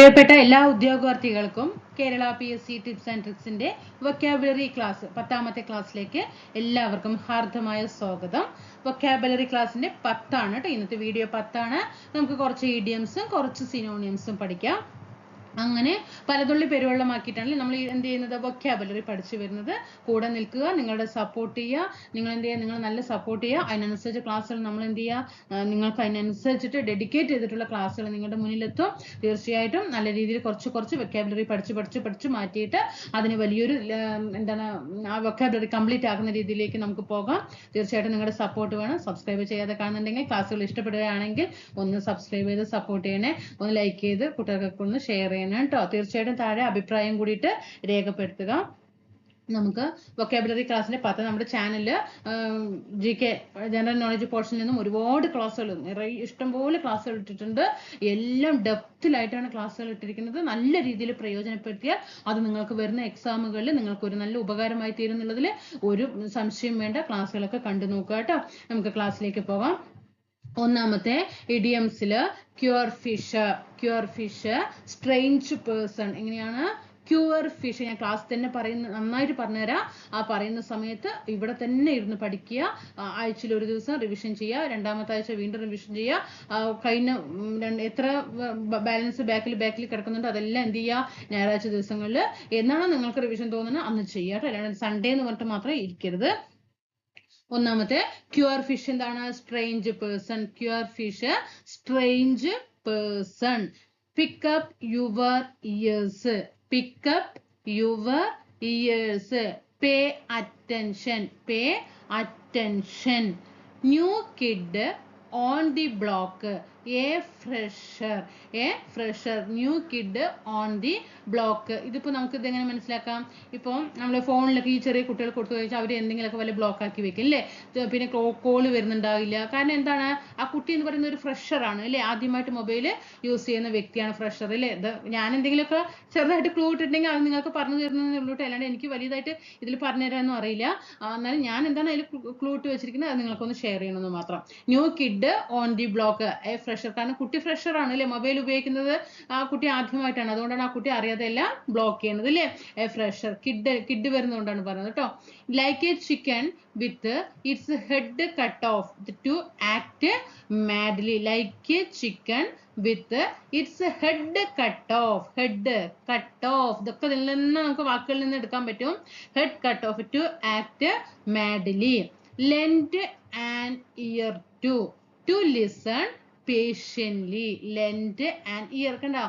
പ്രിയപ്പെട്ട എല്ലാ ഉദ്യോഗാർത്ഥികൾക്കും Kerala P S C tips and ട്രിക്സിന്റെ vocabulary class പത്താമത്തെ ക്ലാസ്സിലേക്ക് എല്ലാവർക്കും ഹാർദമായ സ്വാഗതം. വൊക്കാബുലറി ക്ലാസ്സിന്റെ പത്താണ് കേട്ടോ ഇന്നത്തെ വീഡിയോ പത്താണ്. നമുക്ക് കുറച്ച് ഇഡിയംസും കുറച്ച് സിനോണിയംസും പഠിക്കാം. അങ്ങനെ പലതുള്ളി പെരുവെള്ളമാക്കിയിട്ടാണ് നമ്മൾ എന്ത് ചെയ്യുന്നത്? വൊക്കാബുലറി പഠിച്ചു വരുന്നത്. കൂടെ നിൽക്കുക നിങ്ങളുടെ സപ്പോർട്ട് ചെയ്യുക. നിങ്ങൾ എന്ത് ചെയ്യുക? നിങ്ങൾ നല്ല സപ്പോർട്ട് ചെയ്യുക. അതിനനുസരിച്ച് ക്ലാസ്സുകൾ നമ്മൾ എന്ത് ചെയ്യുക? നിങ്ങൾക്ക് അതിനനുസരിച്ചിട്ട് ഡെഡിക്കേറ്റ് ചെയ്തിട്ടുള്ള ക്ലാസ്സുകൾ നിങ്ങളുടെ മുന്നിലെത്തും. തീർച്ചയായിട്ടും നല്ല രീതിയിൽ കുറച്ച് കുറച്ച് വൊക്കാബുലറി പഠിച്ച് പഠിച്ച് പഠിച്ച് മാറ്റിയിട്ട് അതിന് വലിയൊരു എന്താണ് ആ വൊക്കാബുലറി കംപ്ലീറ്റ് ആക്കുന്ന രീതിയിലേക്ക് നമുക്ക് പോകാം. തീർച്ചയായിട്ടും നിങ്ങളുടെ സപ്പോർട്ട് വേണം. സബ്സ്ക്രൈബ് ചെയ്യാതെ കാണുന്നുണ്ടെങ്കിൽ ക്ലാസ്സുകൾ ഇഷ്ടപ്പെടുകയാണെങ്കിൽ ഒന്ന് സബ്സ്ക്രൈബ് ചെയ്ത് സപ്പോർട്ട് ചെയ്യണേ. ഒന്ന് ലൈക്ക് ചെയ്ത് കുട്ടികൾക്കൊക്കെ ഒന്ന് ഷെയർ ചെയ്യണം. കേട്ടോ. തീർച്ചയായിട്ടും താഴെ അഭിപ്രായം കൂടിയിട്ട് രേഖപ്പെടുത്തുക. നമുക്ക് വൊക്കാബുലറി ക്ലാസ്സിന്റെ പത്ത് നമ്മുടെ ചാനലിൽ ജി കെ ജനറൽ നോളജ് പോർഷനിൽ നിന്നും ഒരുപാട് ക്ലാസ്സുകൾ നിറയെ ഇഷ്ടംപോലെ ക്ലാസ്സുകൾ ഇട്ടിട്ടുണ്ട്. എല്ലാം ഡെപ്തിലായിട്ടാണ് ക്ലാസ്സുകൾ ഇട്ടിരിക്കുന്നത്. നല്ല രീതിയിൽ പ്രയോജനപ്പെടുത്തിയാൽ അത് നിങ്ങൾക്ക് വരുന്ന എക്സാമുകളിൽ നിങ്ങൾക്ക് ഒരു നല്ല ഉപകാരമായി തീരുന്നുള്ളതിൽ ഒരു സംശയം വേണ്ട. ക്ലാസ്സുകളൊക്കെ കണ്ടു നോക്കുക കേട്ടോ. നമുക്ക് ക്ലാസ്സിലേക്ക് പോകാം ഒന്നാമത്തെ ഇഡിയംസിൽ queer fish queer fish strange person എങ്ങനെയാണ്? ക്യൂർ ഫിഷ് ഞാൻ ക്ലാസ് തന്നെ പറയുന്ന നന്നായിട്ട് പറഞ്ഞുതരാം. ആ പറയുന്ന സമയത്ത് ഇവിടെ തന്നെ ഇരുന്ന് പഠിക്കുക. ആഴ്ചയിൽ ഒരു ദിവസം റിവിഷൻ ചെയ്യുക. രണ്ടാമത്തെ ആഴ്ച വീണ്ടും റിവിഷൻ ചെയ്യുക. കഴിഞ്ഞ എത്ര ബാലൻസ് ബാക്കിൽ ബാക്കിൽ കിടക്കുന്നുണ്ട് അതെല്ലാം എന്ത് ചെയ്യുക? ഞായറാഴ്ച ദിവസങ്ങളിൽ എന്നാണ് നിങ്ങൾക്ക് റിവിഷൻ തോന്നുന്നത്? അന്ന് ചെയ്യുക കേട്ടോ. അല്ലാണ്ട് സൺഡേ എന്ന് പറഞ്ഞിട്ട് മാത്രമേ ഇരിക്കരുത്. ഒന്നാമത്തെ ക്യൂർ ഫിഷ് എന്താണ്? Strange person. Queer fish strange person. Pick up your ears. Pick up your ears. Pay attention. Pay attention. New kid on the block. A fresher a fresher new kid on the block ഇതിപ്പോൾ നമുക്ക് ഇതെങ്ങനെ മനസ്സിലാക്കാം? ഇപ്പോൾ നമ്മൾ ഫോണിലൊക്കെ ഈ ചെറിയ കുട്ടികൾ കൊടുത്തു കഴിച്ചാൽ അവർ എന്തെങ്കിലുമൊക്കെ വല്ല ബ്ലോക്ക് ആക്കി വെക്കും അല്ലേ പിന്നെ കോൾ വരുന്നുണ്ടാവില്ല. കാരണം എന്താണ്? ആ കുട്ടി എന്ന് പറയുന്ന ഒരു ഫ്രഷർ ആണ് അല്ലേ ആദ്യമായിട്ട് മൊബൈൽ യൂസ് ചെയ്യുന്ന വ്യക്തിയാണ് ഫ്രഷർ അല്ലേ ഇത് ഞാൻ എന്തെങ്കിലുമൊക്കെ ചെറുതായിട്ട് ക്ലൂ ഇട്ടിട്ടുണ്ടെങ്കിൽ അത് നിങ്ങൾക്ക് പറഞ്ഞു തരുന്നതേ ഉള്ളൂ അല്ലാണ്ട് എനിക്ക് വലിയതായിട്ട് ഇതിൽ പറഞ്ഞു തരാനൊന്നും അറിയില്ല. എന്നാലും ഞാൻ എന്താണ് അതിൽ ക്ലൂ ഇട്ട് വെച്ചിരിക്കുന്നത്? അത് നിങ്ങൾക്കൊന്ന് ഷെയർ ചെയ്യണമെന്ന് മാത്രം. New kid on the block a fresher കാരണം കുട്ടി ഫ്രഷർ ആണ് അല്ലേ മൊബൈൽ ഉപയോഗിക്കുന്നത് ആ കുട്ടി ആദ്യമായിട്ടാണ്. അതുകൊണ്ടാണ് ആ കുട്ടി അറിയാതെ എല്ലാം ബ്ലോക്ക് ചെയ്യുന്നത് അല്ലേ ഫ്രഷർ കിഡ് കിഡ് വരുന്നതുകൊണ്ടാണ് പറയുന്നത് കേട്ടോ. Like a chicken with its head cut off to act madly like a chicken with its head cut off head cut off ഇതൊക്കെ ഇതിൽ നിന്ന് നമുക്ക് വാക്കുകളിൽ നിന്ന് എടുക്കാൻ പറ്റും. Head cut off to act madly lend and ear to to listen patiently lend and ear കണ്ടോ?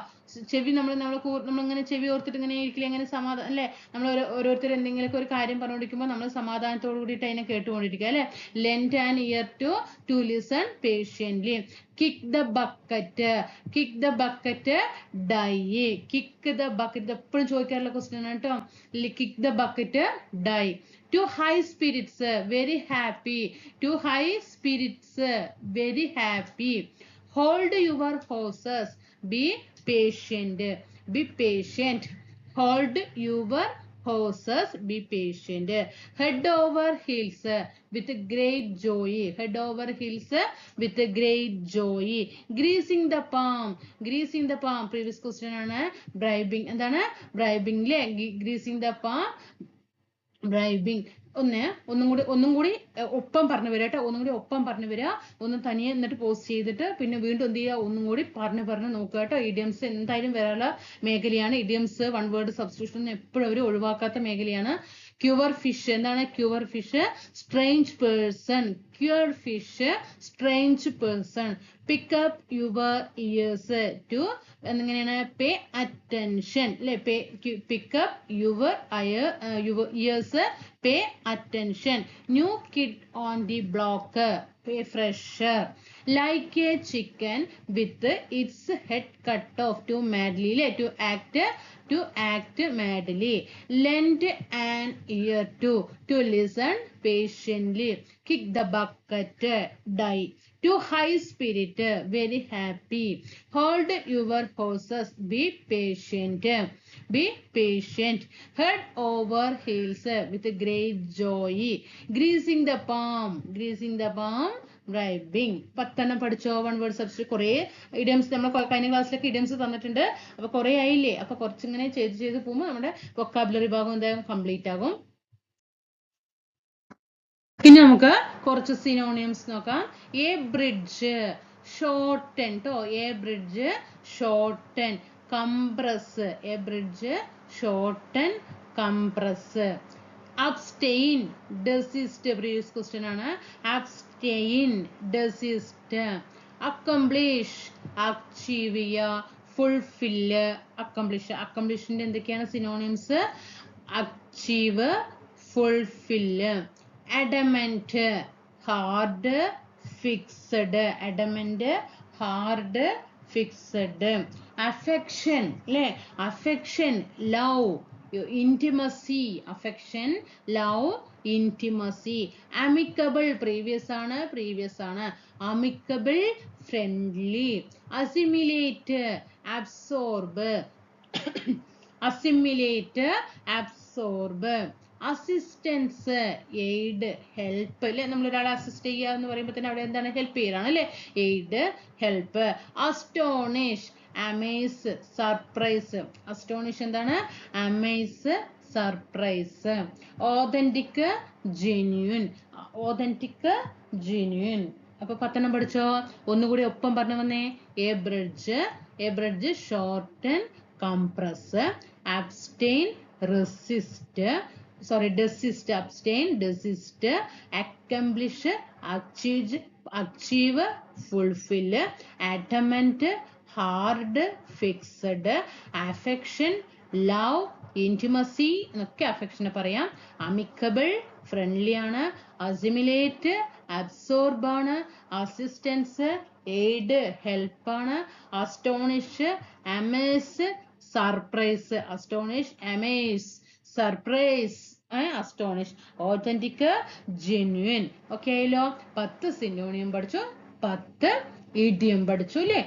ചെവി നമ്മൾ നമ്മൾ നമ്മളിങ്ങനെ ചെവി ഓർത്തിട്ട് ഇങ്ങനെ ഇരിക്കില്ല ഇങ്ങനെ സമാധാനം അല്ലേ? നമ്മൾ ഓരോ ഓരോരുത്തർ എന്തെങ്കിലുമൊക്കെ ഒരു കാര്യം പറഞ്ഞുകൊണ്ടിരിക്കുമ്പോൾ നമ്മൾ സമാധാനത്തോടു കൂടിയിട്ട് അതിനെ കേട്ടുകൊണ്ടിരിക്കുക അല്ലേ? Lend and ear to to listen patiently kick the bucket kick the bucket die kick the bucket എപ്പോഴും ചോദിക്കാറുള്ള ക്വസ്റ്റ്യൻ ആണ് കേട്ടോ. Kick the bucket die to high spirits very happy to high spirits very happy hold your horses be patient be patient hold your horses be patient head over heels with great joy head over heels with great joy greasing the palm greasing the palm previous question ആണ് bribing എന്താണ് bribing ല്ലേ greasing the palm Bribing ഒന്ന് ഒന്നും കൂടി ഒന്നും കൂടി ഒപ്പം പറഞ്ഞു വരിക കേട്ടോ. ഒന്നും കൂടി ഒപ്പം പറഞ്ഞു വരിക ഒന്ന് തനിയെ എന്നിട്ട് പോസ്റ്റ് ചെയ്തിട്ട് പിന്നെ വീണ്ടും എന്ത് ചെയ്യുക? ഒന്നും കൂടി പറഞ്ഞു പറഞ്ഞ് നോക്കുക കേട്ടോ. ഇഡിയംസ് എന്തായാലും വരാനുള്ള മേഖലയാണ്. ഇഡിയംസ് വൺ വേർഡ് സബ്സ്റ്റിറ്റ്യൂഷൻ എപ്പോഴും അവർ ഒഴിവാക്കാത്ത മേഖലയാണ്. ക്യുവർ ഫിഷ് എന്താണ് queer fish strange person queer fish strange person pick up your ears to എങ്ങനെയാണ് പേ അറ്റൻഷൻ അല്ലെ pay pick up your ear your ears pay attention new kid on the block pay fresher like a chicken with its head cut off to madly അല്ലെ to act to act madly lend and ear to to listen patiently kick the bucket die to high spirit very happy hold your horses be patient. Be over head over heels with great joy greasing the palm greasing the palm bribing പത്തെണ്ണം പഠിച്ചോ one word substitute കുറേ idioms നമ്മൾ കഴിഞ്ഞ ക്ലാസ്സിലൊക്കെ idioms തന്നിട്ടുണ്ട്. അപ്പൊ കുറേ ആയില്ലേ? അപ്പൊ കുറച്ചിങ്ങനെ ചെയ്ത് ചെയ്ത് പോകുമ്പോൾ നമ്മുടെ വൊക്കാബുലറി ഭാഗം എന്തായാലും കംപ്ലീറ്റ് ആകും. ഇനി നമുക്ക് കുറച്ച് സിനോണിയംസ് നോക്കാം. എ ബ്രിഡ്ജ് ഷോർട്ടൻ ട്ടോ? Abridge shorten compress abridge shorten compress abstain desist previous question ആണ്. അബ്സ്റ്റെയിൻ ഡെസിസ്റ്റ് അക്കംപ്ലിഷ് അച്ചീവ് ചെയ്യുക ഫുൾഫില്ല് അക്കംപ്ലിഷ് അക്കംപ്ലിഷിന്റെ എന്തൊക്കെയാണ്? Synonyms achieve fulfil adamant hard fixed adamant hard fixed affection അല്ലേ affection love intimacy affection love intimacy amicable previous ആണ് previous ആണ്. Amicable friendly assimilate absorb assimilate absorb assistance aid help അല്ലെ നമ്മൾ ഒരാളെ assist ചെയ്യുക എന്ന് പറയുമ്പോൾ തന്നെ അവിടെ എന്താണ്? ഹെൽപ്പ് ചെയ്യലാണ് അല്ലെ? Aid help astonish amaze surprise astonish എന്താണ്? Amaze surprise authentic genuine authentic genuine അപ്പൊ പത്തെണ്ണം പഠിച്ചോ? ഒന്നുകൂടി ഒപ്പം പറഞ്ഞു വന്നേ. Abridge abridge shorten compress abstain resist sorry desist abstain desist accomplish achieve achieve fulfill adamant hard fixed affection love intimacy എന്നൊക്കെ അഫെക്ഷനെ പറയാം അമിക്കബിൾ ഫ്രണ്ട്ലി ആണ് അസിമിലേറ്റ് അബ്സോർബ് ആണ് അസിസ്റ്റൻസ് എയ്ഡ് ഹെൽപ്പ് ആണ് astonish amaze surprise astonish amaze surprise astonish authentic genuine okay ആയല്ലോ പത്ത് സിനോണിയം പഠിച്ചു. പത്ത് ഇഡിയം പഠിച്ചു അല്ലേ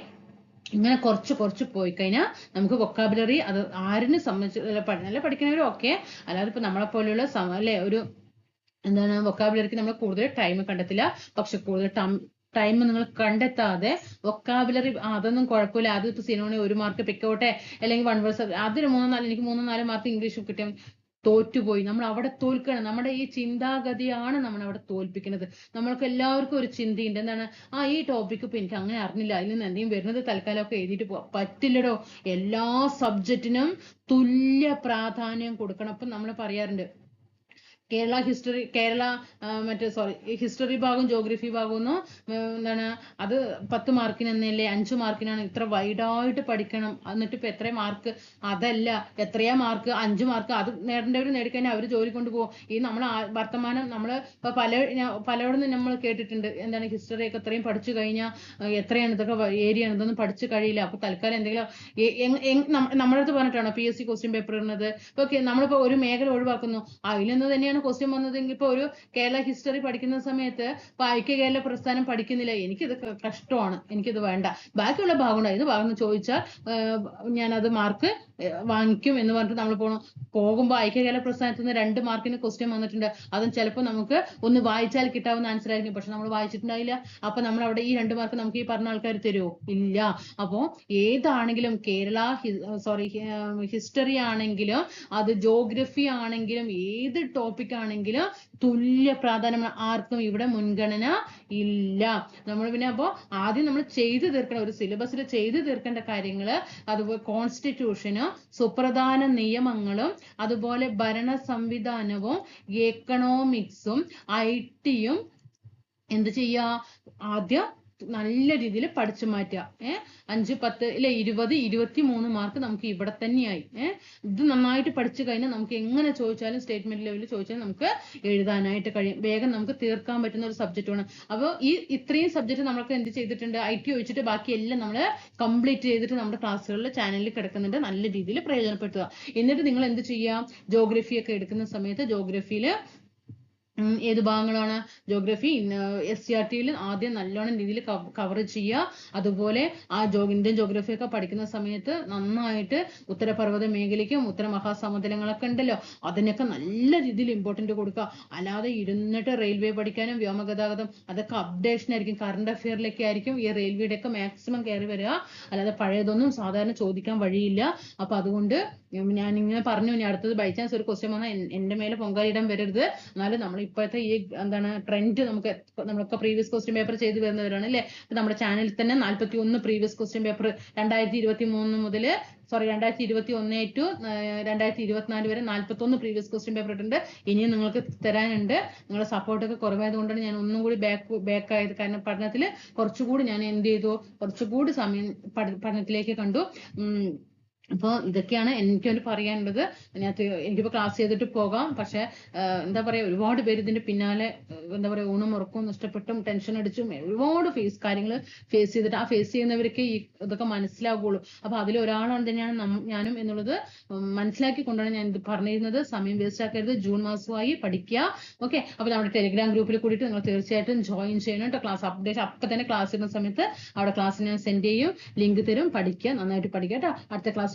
ഇങ്ങനെ കുറച്ച് കുറച്ച് പോയി കഴിഞ്ഞാൽ നമുക്ക് വൊക്കാബുലറി അത് ആരിനെ സംബന്ധിച്ച് പഠനല്ല പഠിക്കണവരും ഓക്കെ അല്ലാതെ ഇപ്പൊ നമ്മളെ പോലെയുള്ള സമ അല്ലെ ഒരു എന്താണ് വൊക്കാബുലറിക്ക് നമ്മൾ കൂടുതൽ ടൈം കണ്ടെത്തില്ല. പക്ഷെ കൂടുതൽ ടൈം നിങ്ങൾ കണ്ടെത്താതെ വൊക്കാബുലറി അതൊന്നും കുഴപ്പമില്ല. അത് ഇപ്പൊ സിനോണി ഒരു മാർക്ക് പിക്കോട്ടെ അല്ലെങ്കിൽ വൺ വേഴ്സ് അതിന് മൂന്നോ നാല് എനിക്ക് മൂന്നോ നാല് മാർക്ക് ഇംഗ്ലീഷ് കിട്ടിയ തോറ്റുപോയി. നമ്മൾ അവിടെ തോൽക്കണം നമ്മുടെ ഈ ചിന്താഗതിയാണ് നമ്മൾ അവിടെ തോൽപ്പിക്കുന്നത്. നമ്മൾക്ക് എല്ലാവർക്കും ഒരു ചിന്തയുണ്ട്. എന്താണ്? ആ ഈ ടോപ്പിക്ക് ഇപ്പൊ എനിക്ക് അങ്ങനെ അറിഞ്ഞില്ല. അതിൽ നിന്ന് എന്തെങ്കിലും വരുന്നത് തൽക്കാലമൊക്കെ എഴുതിയിട്ട് പോവാം. പറ്റില്ലടോ. എല്ലാ സബ്ജക്റ്റിനും തുല്യ പ്രാധാന്യം കൊടുക്കണം. അപ്പൊ നമ്മൾ പറയാറുണ്ട് കേരള ഹിസ്റ്ററി കേരള മറ്റേ സോറി ഹിസ്റ്ററി ഭാഗവും ജോഗ്രഫി ഭാഗവും ഒന്നും എന്താണ് അത് പത്ത് മാർക്കിന് എന്നല്ലേ അഞ്ച് മാർക്കിനാണ് ഇത്ര വൈഡായിട്ട് പഠിക്കണം. എന്നിട്ട് ഇപ്പൊ എത്ര മാർക്ക് അതല്ല എത്രയാ മാർക്ക് അഞ്ച് മാർക്ക് അത് നേടേണ്ടവർ നേടിക്കഴിഞ്ഞാൽ അവർ ജോലി കൊണ്ടുപോകും. ഈ നമ്മൾ വർത്തമാനം നമ്മൾ ഇപ്പൊ പല പലയിടത്തും നമ്മൾ കേട്ടിട്ടുണ്ട്. എന്താണ് ഹിസ്റ്ററി ഒക്കെ ഇത്രയും പഠിച്ചു കഴിഞ്ഞാൽ എത്രയാണ് ഇതൊക്കെ ഏരിയ ആണ് ഇതൊന്നും പഠിച്ചു കഴിയില്ല. അപ്പൊ തൽക്കാലം എന്തെങ്കിലും നമ്മുടെ അടുത്ത് പറഞ്ഞിട്ടാണോ P S C question paper ഇടുന്നത്? ഇപ്പൊ നമ്മളിപ്പോ ഒരു മേഖല ഒഴിവാക്കുന്നു. അതിൽ നിന്ന് തന്നെയാണ് ക്വസ്റ്റ്യൻ വന്നതെങ്കിൽ ഇപ്പൊ ഒരു കേരള ഹിസ്റ്ററി പഠിക്കുന്ന സമയത്ത് ഇപ്പൊ ഐക്യ കേരള പ്രസ്ഥാനം പഠിക്കുന്നില്ല. എനിക്കിത് കഷ്ടമാണ്. എനിക്കിത് വേണ്ട. ബാക്കിയുള്ള ഭാഗം ഉണ്ടായിരുന്നു ഭാഗം ചോദിച്ചാൽ ഞാനത് മാർക്ക് വാങ്ങിക്കും എന്ന് പറഞ്ഞിട്ട് നമ്മൾ പോകണം പോകുമ്പോൾ ഐക്യ കേരള പ്രസ്ഥാനത്ത് നിന്ന് രണ്ട് മാർക്കിന് ക്വസ്റ്റ്യൻ വന്നിട്ടുണ്ട്. അതും ചിലപ്പോൾ നമുക്ക് ഒന്ന് വായിച്ചാൽ കിട്ടാവുന്ന ആൻസർ ആയിരിക്കും. പക്ഷെ നമ്മൾ വായിച്ചിട്ടുണ്ടായില്ല. അപ്പൊ നമ്മൾ അവിടെ ഈ രണ്ട് മാർക്ക് നമുക്ക് ഈ പറഞ്ഞ ആൾക്കാർ തരുമോ ഇല്ല. അപ്പോ ഏതാണെങ്കിലും കേരള സോറി ഹിസ്റ്ററി ആണെങ്കിലും അത് ജോഗ്രഫി ആണെങ്കിലും ഏത് ടോപ്പിക് ആണെങ്കിലും തുല്യ പ്രാധാന്യം ആർക്കും ഇവിടെ മുൻഗണന ഇല്ല. നമ്മൾ പിന്നെ അപ്പോ ആദ്യം നമ്മൾ ചെയ്തു തീർക്കണം ഒരു സിലബസിൽ ചെയ്തു തീർക്കേണ്ട കാര്യങ്ങൾ അതുപോലെ കോൺസ്റ്റിറ്റ്യൂഷനും സുപ്രധാന നിയമങ്ങളും അതുപോലെ ഭരണ സംവിധാനവും എക്കണോമിക്സും ഐ ടിയും എന്ത് ചെയ്യാ? ആദ്യം നല്ല രീതിയിൽ പഠിച്ചു മാറ്റുക. ഏഹ് അഞ്ച് പത്ത് ഇല്ല ഇരുപത് ഇരുപത്തി മൂന്ന് മാർക്ക് നമുക്ക് ഇവിടെ തന്നെയായി. ഏഹ് ഇത് നന്നായിട്ട് പഠിച്ചു കഴിഞ്ഞാൽ നമുക്ക് എങ്ങനെ ചോദിച്ചാലും സ്റ്റേറ്റ്മെന്റ് ലെവലിൽ ചോദിച്ചാലും നമുക്ക് എഴുതാനായിട്ട് കഴിയും. വേഗം നമുക്ക് തീർക്കാൻ പറ്റുന്ന ഒരു സബ്ജക്റ്റാണ് അപ്പോൾ ഈ ഇത്രയും സബ്ജക്റ്റ് നമ്മൾക്ക് എന്ത് ചെയ്തിട്ടുണ്ട്? ഐ ടി ഒഴിച്ചിട്ട് ബാക്കി എല്ലാം നമ്മൾ കംപ്ലീറ്റ് ചെയ്തിട്ട് നമ്മുടെ ക്ലാസ്സുകളിൽ ചാനലിൽ കിടക്കുന്നുണ്ട്. നല്ല രീതിയിൽ പ്രയോജനപ്പെടുത്തുക. എന്നിട്ട് നിങ്ങൾ എന്ത് ചെയ്യുക? ജോഗ്രഫി ഒക്കെ എടുക്കുന്ന സമയത്ത് ജോഗ്രഫിയിൽ ഏത് ഭാഗങ്ങളാണ്? ജോഗ്രഫി എസ് സി ആർ ടിയിൽ ആദ്യം നല്ലോണം രീതിയിൽ കവർ ചെയ്യുക. അതുപോലെ ആ ജോ ഇന്ത്യൻ ജോഗ്രഫി ഒക്കെ പഠിക്കുന്ന സമയത്ത് നന്നായിട്ട് ഉത്തരപർവത മേഖലയ്ക്കും ഉത്തര മഹാസമുദ്രങ്ങളൊക്കെ ഉണ്ടല്ലോ. അതിനൊക്കെ നല്ല രീതിയിൽ ഇമ്പോർട്ടന്റ് കൊടുക്കുക. അല്ലാതെ ഇരുന്നിട്ട് റെയിൽവേ പഠിക്കാനും വ്യോമഗതാഗതം അതൊക്കെ അപ്ഡേഷൻ ആയിരിക്കും. കറണ്ട് അഫെയറിലൊക്കെ ആയിരിക്കും ഈ റെയിൽവേയുടെ ഒക്കെ മാക്സിമം കയറി വരിക. അല്ലാതെ പഴയതൊന്നും സാധാരണ ചോദിക്കാൻ വഴിയില്ല. അപ്പൊ അതുകൊണ്ട് ഞാൻ ഇങ്ങനെ പറഞ്ഞു ഇനി അടുത്തത് ബൈ ചാൻസ് ഒരു ക്വസ്റ്റ്യൻ വന്നാൽ എന്റെ മേലെ പൊങ്കാലിടാൻ വരരുത്. എന്നാലും നമ്മൾ ഇപ്പോഴത്തെ ഈ എന്താണ് ട്രെൻഡ് നമുക്ക് നമ്മളൊക്കെ പ്രീവിയസ് ക്വസ്റ്റ്യൻ പേപ്പർ ചെയ്തു വരുന്നവരാണ് അല്ലേ? നമ്മുടെ ചാനലിൽ തന്നെ നാല്പത്തി ഒന്ന് പ്രീവിയസ് ക്വസ്റ്റ്യൻ പേപ്പർ രണ്ടായിരത്തി ഇരുപത്തി മൂന്ന് മുതൽ സോറി രണ്ടായിരത്തി ഇരുപത്തി ഒന്ന് ടു രണ്ടായിരത്തി ഇരുപത്തിനാല് വരെ നാല്പത്തി ഒന്ന് പ്രീവിയസ് ക്വസ്റ്റ്യൻ പേപ്പർ ഇട്ടുണ്ട് ഇനിയും നിങ്ങൾക്ക് തരാനുണ്ട്. നിങ്ങളുടെ സപ്പോർട്ടൊക്കെ കുറവായത് കൊണ്ടാണ് ഞാൻ ഒന്നും കൂടി ബാക്ക് ബാക്ക് ആയത്. കാരണം പഠനത്തിൽ കുറച്ചുകൂടി ഞാൻ എന്ത് ചെയ്തു? കുറച്ചുകൂടി സമയം പഠനത്തിലേക്ക് കണ്ടു. അപ്പോൾ ഇതൊക്കെയാണ് എനിക്കൊരു പറയാനുള്ളത്. അതിനകത്ത് എനിക്കിപ്പോൾ ക്ലാസ് ചെയ്തിട്ട് പോകാം. പക്ഷെ എന്താ പറയാ ഒരുപാട് പേര് ഇതിന്റെ പിന്നാലെ എന്താ പറയാ ഊണും ഉറക്കവും നഷ്ടപ്പെട്ടും ടെൻഷൻ അടിച്ചും ഒരുപാട് ഫേസ് കാര്യങ്ങൾ ഫേസ് ചെയ്തിട്ട് ആ ഫേസ് ചെയ്യുന്നവർക്ക് ഈ ഇതൊക്കെ മനസ്സിലാവുകയുള്ളൂ അപ്പൊ അതിൽ ഒരാളാണ് തന്നെയാണ് ഞാനും എന്നുള്ളത്. മനസ്സിലാക്കി കൊണ്ടാണ് ഞാൻ ഇത് പറഞ്ഞിരുന്നത്. സമയം വേസ്റ്റ് ആക്കരുത്. ജൂൺ മാസമായി പഠിക്കുക ഓക്കെ? അപ്പൊ നമ്മുടെ ടെലിഗ്രാം ഗ്രൂപ്പിൽ കൂടിയിട്ട് നിങ്ങൾ തീർച്ചയായിട്ടും ജോയിൻ ചെയ്യണം കേട്ടോ. ക്ലാസ് അപ്ഡേറ്റ് അപ്പൊ തന്നെ ക്ലാസ് ഇടുന്ന സമയത്ത് അവിടെ ക്ലാസ് ഞാൻ സെൻഡ് ചെയ്യും. ലിങ്ക് തരും. പഠിക്കുക നന്നായിട്ട് പഠിക്കുക കേട്ടോ. അടുത്ത ക്ലാസ്സിൽ